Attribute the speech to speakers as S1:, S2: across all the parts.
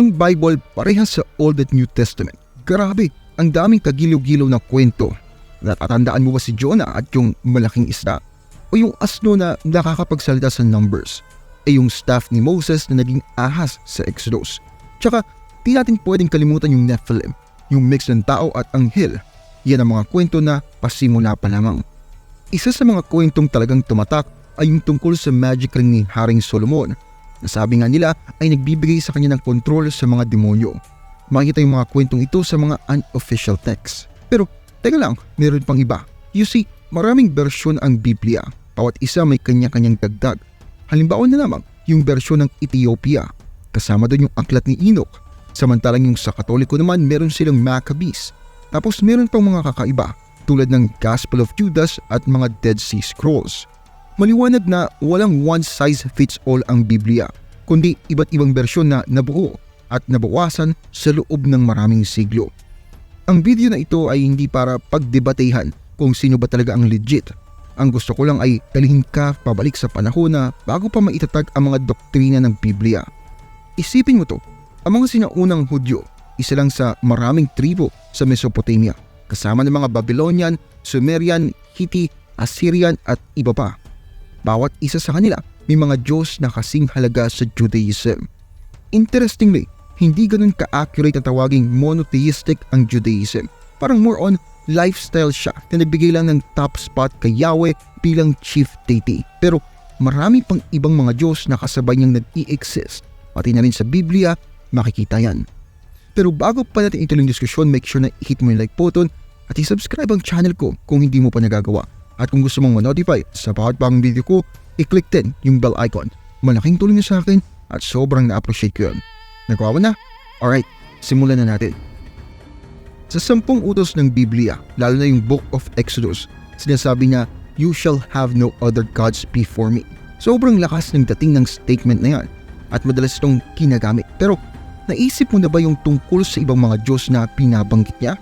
S1: Ang Bible parehas sa Old at New Testament. Grabe, ang daming kagiliw-gilaw na kwento. Natatandaan mo ba si Jonah at yung malaking isda? O yung asno na nakakapagsalita sa numbers? E yung staff ni Moses na naging ahas sa Exodus? Tsaka, di natin pwedeng kalimutan yung Nephilim, yung mix ng tao at anghel. Yan ang mga kwento na pasimula pa lamang. Isa sa mga kwentong talagang tumatak ay yung tungkol sa magic ring ni Haring Solomon na sabi nga nila ay nagbibigay sa kanya ng kontrol sa mga demonyo. Makikita yung mga kwentong ito sa mga unofficial texts. Pero teka lang, meron pang iba. You see, maraming bersyon ang Biblia. Bawat isa may kanya-kanyang dagdag. Halimbawa na lamang, yung bersyon ng Ethiopia. Kasama doon yung aklat ni Enoch. Samantalang yung sa Katoliko naman meron silang Maccabees. Tapos meron pang mga kakaiba tulad ng Gospel of Judas at mga Dead Sea Scrolls. Maliwanag na walang one size fits all ang Biblia, kundi iba't ibang bersyon na nabuo at nabawasan sa loob ng maraming siglo. Ang video na ito ay hindi para pagdebatehan kung sino ba talaga ang legit. Ang gusto ko lang ay dalhin ka pabalik sa panahon na bago pa maitatag ang mga doktrina ng Biblia. Isipin mo to, ang mga sinaunang Hudyo, isa lang sa maraming tribo sa Mesopotamia, kasama ng mga Babylonian, Sumerian, Hitti, Assyrian at iba pa. Bawat isa sa kanila may mga Diyos na kasing halaga sa Judaism. Interestingly, hindi ganun ka-accurate na tawaging monotheistic ang Judaism. Parang more on lifestyle siya na nagbigay lang ng top spot kay Yahweh bilang chief deity. Pero marami pang ibang mga Diyos na kasabay niyang nag-i-exist. Pati na rin sa Biblia, makikita yan. Pero bago pa natin ituloy yung diskusyon, make sure na i-hit mo yung like button at i-subscribe ang channel ko kung hindi mo pa nagagawa. At kung gusto mong ma-notify sa bawat bagong video ko, i-click din yung bell icon. Malaking tulong niyo sa akin at sobrang na-appreciate ko yun. Nagawa na? Alright, simulan na natin. Sa sampung utos ng Biblia, lalo na yung Book of Exodus, sinasabi niya, You shall have no other gods before me. Sobrang lakas ng dating ng statement na yan at madalas itong kinagamit. Pero naisip mo na ba yung tungkol sa ibang mga Diyos na pinabanggit niya?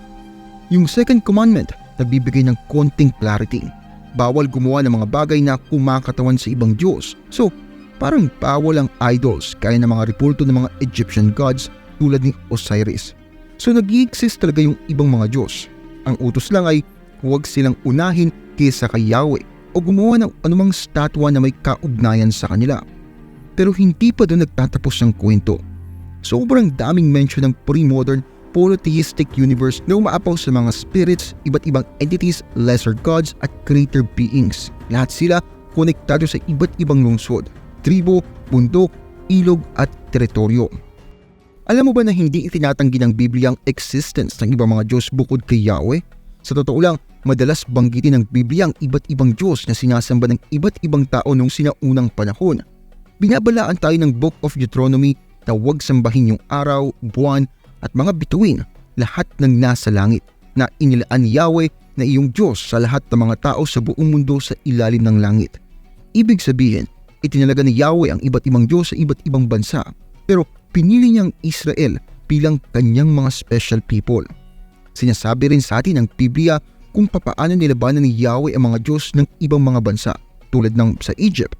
S1: Yung second commandment, nagbibigay ng konting clarity. Bawal gumawa ng mga bagay na kumakatawan sa ibang Diyos. So, parang bawal ang idols kaya ng mga repulto ng mga Egyptian gods tulad ni Osiris. So nag exist talaga yung ibang mga Diyos. Ang utos lang ay huwag silang unahin kaysa kay Yahweh o gumawa ng anumang statwa na may kaugnayan sa kanila. Pero hindi pa doon nagtatapos ang kwento. Sobrang daming mention ng pre-modern polytheistic universe na umaapaw sa mga spirits, iba't ibang entities, lesser gods at greater beings. Lahat sila konektado sa iba't ibang lungsod, tribo, bundok, ilog at teritoryo. Alam mo ba na hindi itinatanggi ng Biblia ang existence ng ibang mga Diyos bukod kay Yahweh? Sa totoo lang, madalas banggitin ng Biblia ang iba't ibang Diyos na sinasamba ng iba't ibang tao noong sinaunang panahon. Binabalaan tayo ng Book of Deuteronomy na huwag sambahin yung araw, buwan at mga bituin, lahat ng nasa langit, na inilaan ni Yahweh na iyong Diyos sa lahat ng mga tao sa buong mundo sa ilalim ng langit. Ibig sabihin, itinalaga ni Yahweh ang iba't ibang Diyos sa iba't ibang bansa, pero pinili niyang Israel bilang kanyang mga special people. Sinasabi rin sa atin ng Biblia kung papaano nilabanan ni Yahweh ang mga Diyos ng ibang mga bansa tulad ng sa Egypt.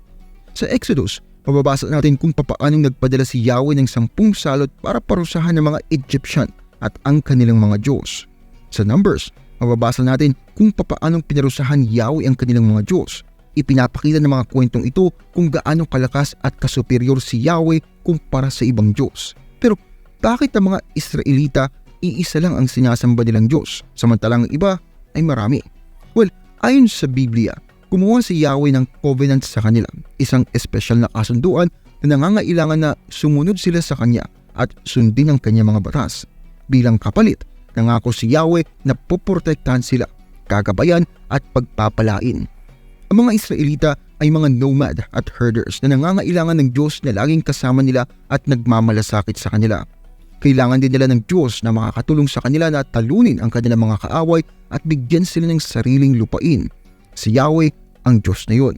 S1: Sa Exodus, mababasa natin kung papaano nagpadala si Yahweh ng sampung salot para parusahan ng mga Egyptian at ang kanilang mga Diyos. Sa Numbers, mababasa natin kung papaano pinarusahan Yahweh ang kanilang mga Diyos. Ipinapakita ng mga kwentong ito kung gaano kalakas at kasuperior si Yahweh kumpara sa ibang Diyos. Pero bakit ang mga Israelita iisa lang ang sinasamba nilang Diyos samantalang ang iba ay marami? Well, ayon sa Biblia, kumuha si Yahweh ng covenant sa kanila, isang espesyal na kasunduan na nangangailangan na sumunod sila sa kanya at sundin ang kanyang mga batas. Bilang kapalit, nangako si Yahweh na poprotektahan sila, kagabayan at pagpapalain. Ang mga Israelita ay mga nomad at herders na nangangailangan ng Diyos na laging kasama nila at nagmamalasakit sa kanila. Kailangan din nila ng Diyos na makakatulong sa kanila na talunin ang kanilang mga kaaway at bigyan sila ng sariling lupain. Si Yahweh ang Diyos na yun.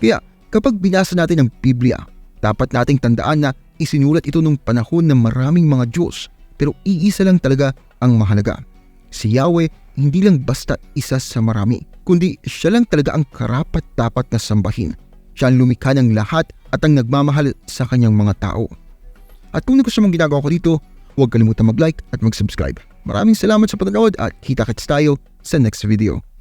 S1: Kaya kapag binasa natin ang Biblia, dapat nating tandaan na isinulat ito nung panahon ng maraming mga Diyos pero iisa lang talaga ang mahalaga. Si Yahweh hindi lang basta isa sa marami, kundi siya lang talaga ang karapat-dapat na sambahin. Siya ang lumikha ng lahat at ang nagmamahal sa kanyang mga tao. At kung nagustuhan mong ginagawa ko dito, huwag kalimutan mag-like at mag-subscribe. Maraming salamat sa panonood at kita-kits tayo sa next video.